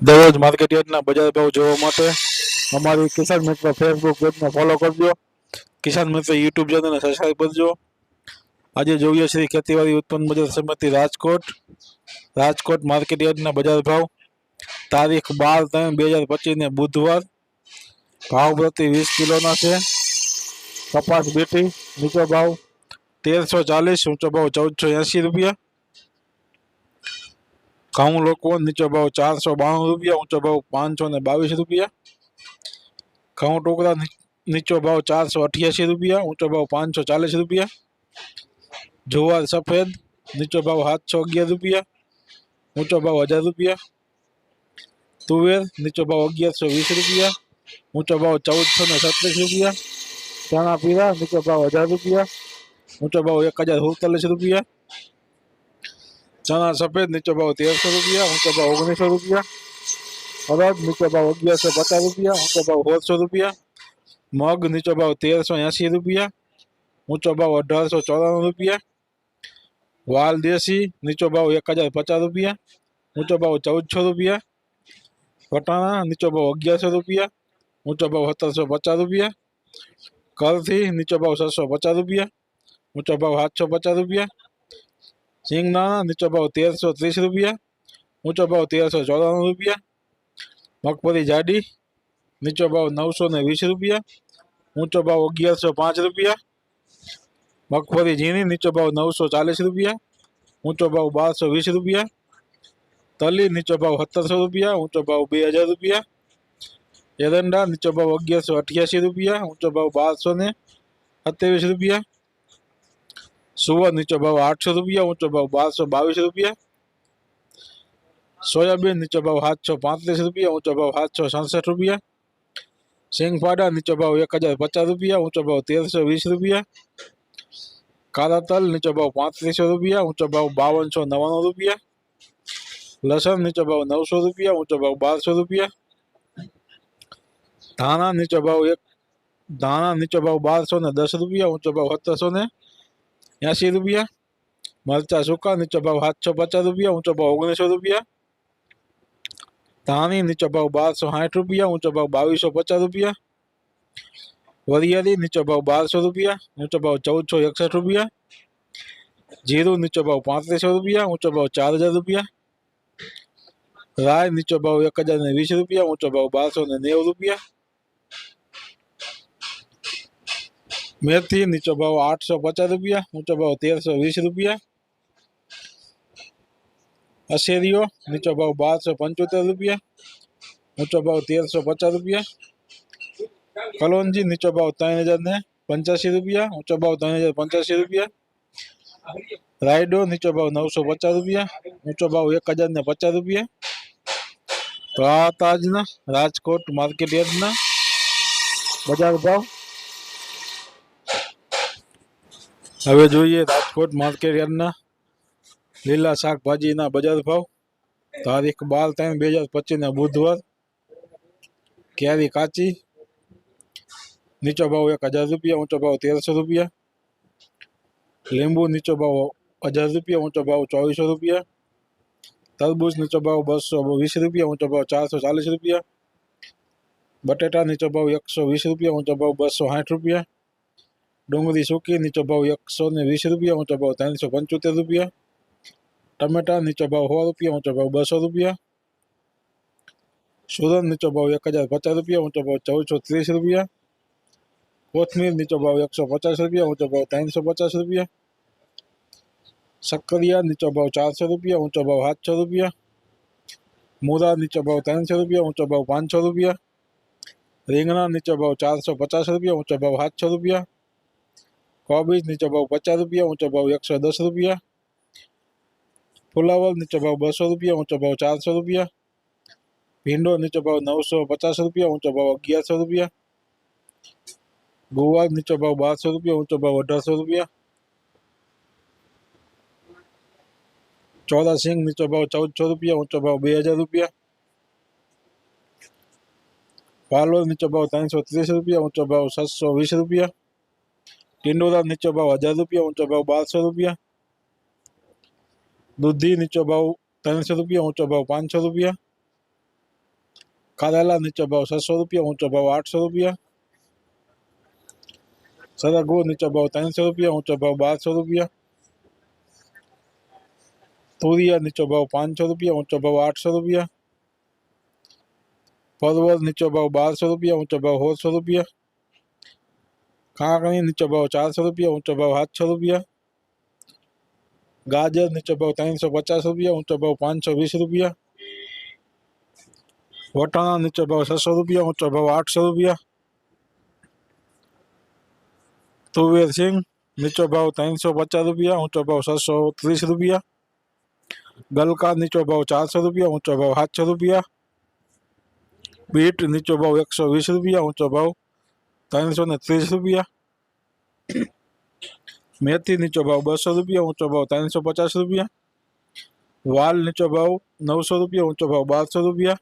દરરોજ માર્કેટ યાર્ડના બજાર ભાવ જોવા માટે અમારી કિસાન મિત્ર ફેસબુક પેજને ફોલો કરજો કિસાન મિત્ર યુટ્યુબ ચેનલને સબસ્ક્રાઈબ કરજો આજે જોઈએ શ્રી ખેતીવાડી ઉત્પન્ન બજાર સમિતિ રાજકોટ રાજકોટ માર્કેટ યાર્ડના બજાર ભાવ તારીખ બાર ત્રણ બે હજાર પચીસને બુધવાર ભાવ પ્રતિ વીસ કિલોના છે કપાસ બેટી નીચો ભાવ તેરસો ચાલીસ ઊંચો ભાવ ચૌદસો એંસી રૂપિયા ઘઉં લોકો નીચો ભાવ ચારસો બાણું રૂપિયા ઊંચો ભાવ પાંચસો ને બાવીસ રૂપિયા ઘઉં ટુકડા ની- નીચો ભાવ ચારસો અઠ્યાસી રૂપિયા ઊંચો ભાવ પાંચસો ચાલીસ રૂપિયા જુવાર સફેદ નીચો ભાવ સાતસો અગિયાર રૂપિયા ઊંચો ભાવ હજાર રૂપિયા તુવેર નીચો ભાવ અગિયારસો વીસ રૂપિયા ઊંચો ભાવ ચૌદસો ને સત્રીસ રૂપિયા ચણા પીળા નીચો ભાવ હજાર રૂપિયા ઊંચો ભાવ એક હજાર સુડતાલીસ રૂપિયા ચણા સફેદ નીચો ભાવ તેરસો રૂપિયા ઊંચો ભાવ ઓગણીસો રૂપિયા અડદ નીચો ભાવ અગિયારસો પચાસ રૂપિયા ઊંચો ભાવ સોળસો રૂપિયા મગ નીચો ભાવ તેરસો એંસી રૂપિયા ઊંચો ભાવ અઢારસો ચોરાણું રૂપિયા વાલ દેશી નીચો ભાવ એક હજાર પચાસ રૂપિયા ઊંચો ભાવ ચૌદસો રૂપિયા વટાણા નીચો ભાવ અગિયારસો રૂપિયા ઊંચો ભાવ સત્તરસો પચાસ રૂપિયા કરથી નીચો ભાવ છસો પચાસ રૂપિયા ઊંચો ભાવ સાતસો પચાસ રૂપિયા સિંગદાણા નીચો ભાવ તેરસો ત્રીસ રૂપિયા ઊંચો ભાવ તેરસો ચોરાણું રૂપિયા મગફળી જાડી નીચો ભાવ નવસો ને વીસ રૂપિયા ઊંચો ભાવ અગિયારસો પાંચ રૂપિયા મગફળી ઝીણી નીચો ભાવ નવસો ચાલીસ રૂપિયા ઊંચો ભાવ બારસો વીસ રૂપિયા તલી નીચો ભાવ સત્તરસો રૂપિયા ઊંચો ભાવ બે હજાર રૂપિયા એરંડા નીચો ભાવ અગિયારસો અઠ્યાસી રૂપિયા ઊંચો ભાવ બારસો ને સત્યાવીસ રૂપિયા સુવર નીચો ભાવ આઠસો રૂપિયા ઊંચો ભાવ બારસો બાવીસ રૂપિયા સોયાબીન નીચો ભાવ સાતસો પાંત્રીસ રૂપિયા ઊંચો ભાવ સાતસો સડસઠ રૂપિયા સિંગફાડા નીચો ભાવ એક હજાર પચાસ રૂપિયા ઊંચો ભાવ તેરસો વીસ રૂપિયા કાળા તલ નીચો ભાવ પાંત્રીસો રૂપિયા ઊંચો ભાવ બાવનસો નવ્વાણું રૂપિયા લસણ નીચો ભાવ નવસો રૂપિયા ઊંચો ભાવ બારસો રૂપિયા ધાણા નીચો ભાવ એક ધાણા નીચો ભાવ બારસો ને દસ રૂપિયા ઊંચો ભાવ સત્તરસો ને એંસી રૂપિયા મરચા સૂકા નીચો ભાવ સાતસો પચાસ રૂપિયા ઊંચો ભાવ ઓગણીસો રૂપિયા ધાણી નીચો ભાવ બારસો સાઠ રૂપિયા ઊંચો ભાવ બાવીસો પચાસ રૂપિયા વરિયાળી નીચો ભાવ બારસો રૂપિયા ઊંચો ભાવ ચૌદસો એકસઠ રૂપિયા જીરું નીચો ભાવ પાંત્રીસો રૂપિયા ઊંચો ભાવ ચાર હજાર રૂપિયા રાય નીચો ભાવ એક હજાર ને વીસ રૂપિયા ઊંચો ભાવ બારસો ને નેવું રૂપિયા મેથી નીચો ભાવ આઠસો પચાસ રૂપિયા ઊંચો ભાવ તેરસો વીસ રૂપિયા અશેરીઓ નીચો ભાવ બારસો પંચોતેર રૂપિયા ઊંચો ભાવ તેરસો પચાસ રૂપિયા કલોંજી નીચો ભાવ ત્રણ હજાર ને પંચ્યાસી રૂપિયા ઊંચો ભાવ ત્રણ હજાર પંચ્યાસી રૂપિયા રાયડો નીચો ભાવ નવસો પચાસ રૂપિયા ઊંચો ભાવ એક હજાર ને પચાસ રૂપિયા તો આ હતા આજના રાજકોટ માર્કેટ યાર્ડના બજાર ભાવ હવે જોઈએ રાજકોટ માર્કેટ યાર્ડના લીલા શાકભાજીના બજાર ભાવ. તારીખ બાર ત્રણ બે હજાર પચીસના બુધવાર. કેરી કાચી. નીચો ભાવ એક હજાર રૂપિયા, ઊંચો ભાવ તેરસો રૂપિયા. લીંબુ નીચો ભાવ હજાર રૂપિયા, ઊંચો ભાવ ચોવીસો રૂપિયા. તરબૂચ નીચો ભાવ બસો વીસ રૂપિયા, ઊંચો ભાવ ચારસો ચાલીસ રૂપિયા. બટેટા નીચો ભાવ એકસો વીસ રૂપિયા, ઊંચો ભાવ બસો સાઠ રૂપિયા. ડુંગળી સૂકી નીચો ભાવ એકસો ને વીસ રૂપિયા ઊંચો ભાવ ત્રણસો પંચોતેર રૂપિયા ટમેટા નીચો ભાવ સો રૂપિયા ઊંચો ભાવ બસો રૂપિયા સુરન નીચો ભાવ એક હજાર પચાસ રૂપિયા ઊંચો ભાવ ચૌદસો ત્રીસ રૂપિયા કોથમીર નીચો ભાવ એકસો પચાસ રૂપિયા ઊંચો ભાવ ત્રણસો પચાસ રૂપિયા શક્કરિયા નીચો ભાવ ચારસો રૂપિયા ઊંચો ભાવ સાતસો રૂપિયા મૂળા નીચો ભાવ ત્રણસો રૂપિયા ઊંચો ભાવ પાંચસો રૂપિયા રીંગણા નીચો ભાવ ચારસો પચાસ રૂપિયા ઊંચો ભાવ સાતસો રૂપિયા કોબીજ નીચો ભાવ પચાસ રૂપિયા ઊંચો ભાવ એકસો દસ રૂપિયા ફુલાવર નીચો ભાવ બસો રૂપિયા ઊંચો ભાવ ચારસો રૂપિયા ભીંડો નીચો ભાવ નવસો પચાસ રૂપિયા ઊંચો ભાવ અગિયારસો રૂપિયા ગુવાર નીચો ભાવ બારસો રૂપિયા ઊંચો ભાવ અઢારસો રૂપિયા ચોદા સિંગ નીચો ભાવ ચૌદસો રૂપિયા ઊંચો ભાવ બે હજાર રૂપિયા પાલોર નીચો ભાવ ત્રણસો ત્રીસ રૂપિયા ઊંચો ભાવ સાતસો વીસ રૂપિયા ટિંડોરા નીચો ભાવ હજાર રૂપિયા ઊંચો ભાવ બારસો રૂપિયા દૂધી નીચો ભાવ ત્રણસો રૂપિયા ઊંચો ભાવ પાંચસો રૂપિયા કારેલા નીચો ભાવ છસો રૂપિયા ઊંચો ભાવ આઠસો રૂપિયા સરગવો નીચો ભાવ ત્રણસો રૂપિયા ઊંચો ભાવ બારસો રૂપિયા તુરિયા નીચો ભાવ પાંચસો રૂપિયા ઊંચો ભાવ આઠસો રૂપિયા પરવળ નીચો ભાવ બારસો રૂપિયા ઊંચો ભાવ સોળસો રૂપિયા कहाँ कहीं नीचे भाव चार सौ रुपया, ऊँचा भाव सात सौ रुपया। गाजर, नीचे भाव तीन सौ पचास रुपया, ऊँचा भाव पाँच सौ बीस रुपया। वटाणा, नीचे भाव छः सौ रुपया, ऊँचा भाव आठ सौ रुपया। तुवेर सिंह, नीचो भाव तीन सौ पचास रुपया, ऊँचा भाव सात सौ तीस रुपया। गलका नीचो भाव चार सौ रुपया, ऊँचा भाव सात सौ रुपया। बीट नीचो भाव एक सौ वीस रुपया, ऊँचा भाव ત્રણસો ને ત્રીસ રૂપિયા મેથી નીચો ભાવ બસો રૂપિયા ઊંચો ભાવ ત્રણસો પચાસ રૂપિયા વાલ નીચો ભાવ નવસો રૂપિયા ઊંચો ભાવ બારસો રૂપિયા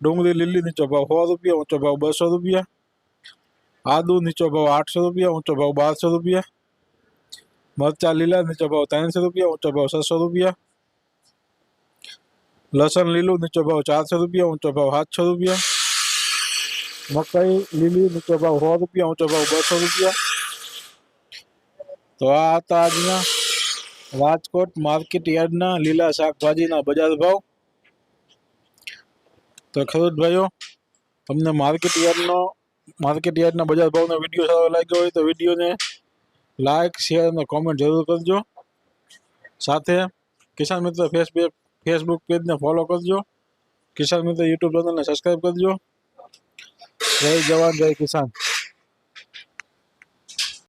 ડુંગળી લીલી નીચો ભાવ સો રૂપિયા ઊંચો ભાવ બસો રૂપિયા આદુ નીચો ભાવ આઠસો રૂપિયા ઊંચો ભાવ બારસો રૂપિયા મરચા લીલા નીચો ભાવ ત્રણસો રૂપિયા ઊંચો ભાવ છસો રૂપિયા લસણ લીલું નીચો ભાવ ચારસો રૂપિયા ઊંચો ભાવ સાતસો રૂપિયા મકાઈ, લીલી નીચો ભાવ સો રૂપિયા ઊંચો ભાવ બસો રૂપિયા. તો આ હતા આજના રાજકોટ માર્કેટ યાર્ડના લીલા શાકભાજીના બજાર ભાવ. તો ખેડૂત તમને માર્કેટ યાર્ડનો, માર્કેટ યાર્ડના બજાર ભાવનો વીડિયો સારો લાગ્યો હોય તો વિડીયોને લાઇક શેર અને કોમેન્ટ જરૂર કરજો. સાથે કિસાન મિત્ર ફેસબુક ફેસબુક પેજને ફોલો કરજો. કિસાન મિત્ર યુટ્યુબ ચેનલને સબસ્ક્રાઈબ કરજો. જય જવાન જય કિસાન.